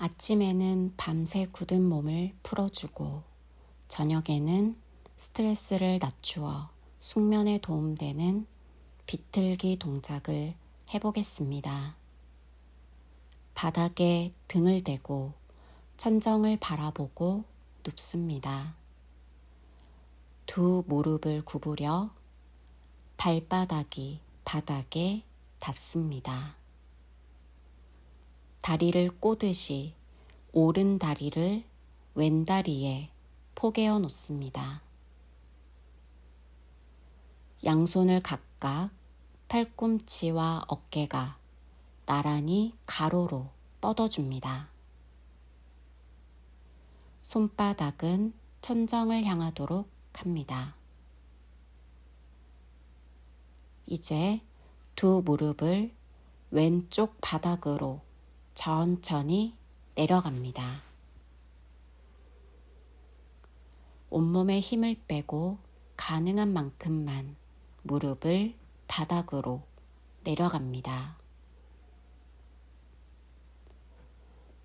아침에는 밤새 굳은 몸을 풀어주고 저녁에는 스트레스를 낮추어 숙면에 도움되는 비틀기 동작을 해보겠습니다. 바닥에 등을 대고 천정을 바라보고 눕습니다. 두 무릎을 구부려 발바닥이 바닥에 닿습니다. 다리를 꼬듯이 오른 다리를 왼 다리에 포개어 놓습니다. 양손을 각각 팔꿈치와 어깨가 나란히 가로로 뻗어줍니다. 손바닥은 천정을 향하도록 합니다. 이제 두 무릎을 왼쪽 바닥으로 천천히 내려갑니다. 온몸에 힘을 빼고 가능한 만큼만 무릎을 바닥으로 내려갑니다.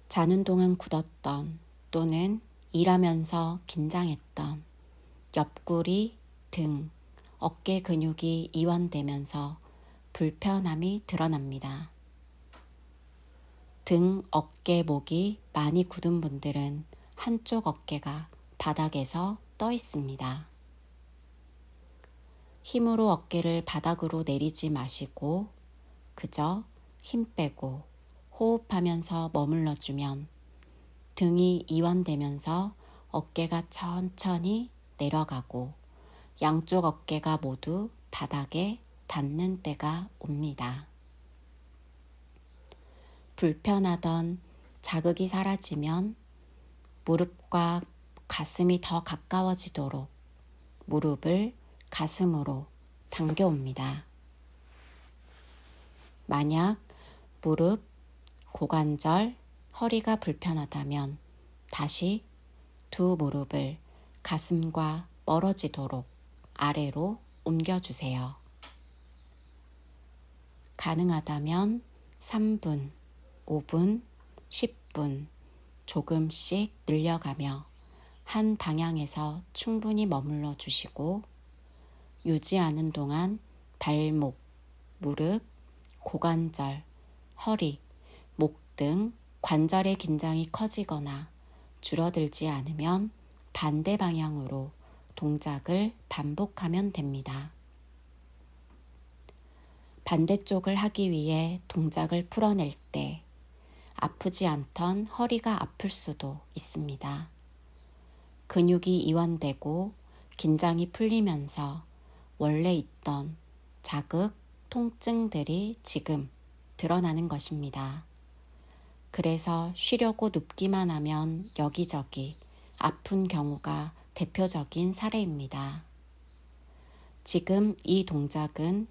자는 동안 굳었던 또는 일하면서 긴장했던 옆구리, 등, 어깨 근육이 이완되면서 불편함이 드러납니다. 등, 어깨, 목이 많이 굳은 분들은 한쪽 어깨가 바닥에서 떠 있습니다. 힘으로 어깨를 바닥으로 내리지 마시고 그저 힘 빼고 호흡하면서 머물러 주면 등이 이완되면서 어깨가 천천히 내려가고 양쪽 어깨가 모두 바닥에 닿는 때가 옵니다. 불편하던 자극이 사라지면 무릎과 가슴이 더 가까워지도록 무릎을 가슴으로 당겨옵니다. 만약 무릎, 고관절, 허리가 불편하다면 다시 두 무릎을 가슴과 멀어지도록 아래로 옮겨주세요. 가능하다면 3분, 5분, 10분 조금씩 늘려가며 한 방향에서 충분히 머물러 주시고 유지하는 동안 발목, 무릎, 고관절, 허리, 목 등 관절의 긴장이 커지거나 줄어들지 않으면 반대 방향으로 동작을 반복하면 됩니다. 반대쪽을 하기 위해 동작을 풀어낼 때 아프지 않던 허리가 아플 수도 있습니다. 근육이 이완되고 긴장이 풀리면서 원래 있던 자극, 통증들이 지금 드러나는 것입니다. 그래서 쉬려고 눕기만 하면 여기저기 아픈 경우가 대표적인 사례입니다. 지금 이 동작은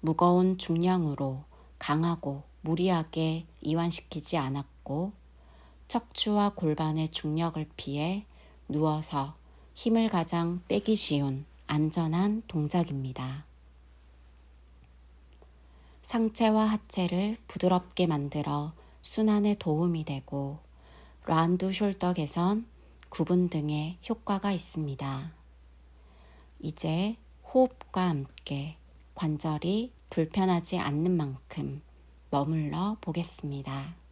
무거운 중량으로 강하고 무리하게 이완시키지 않았고 척추와 골반의 중력을 피해 누워서 힘을 가장 빼기 쉬운 안전한 동작입니다. 상체와 하체를 부드럽게 만들어 순환에 도움이 되고 란드 숄더 개선, 구분 등의 효과가 있습니다. 이제 호흡과 함께 관절이 불편하지 않는 만큼 머물러 보겠습니다.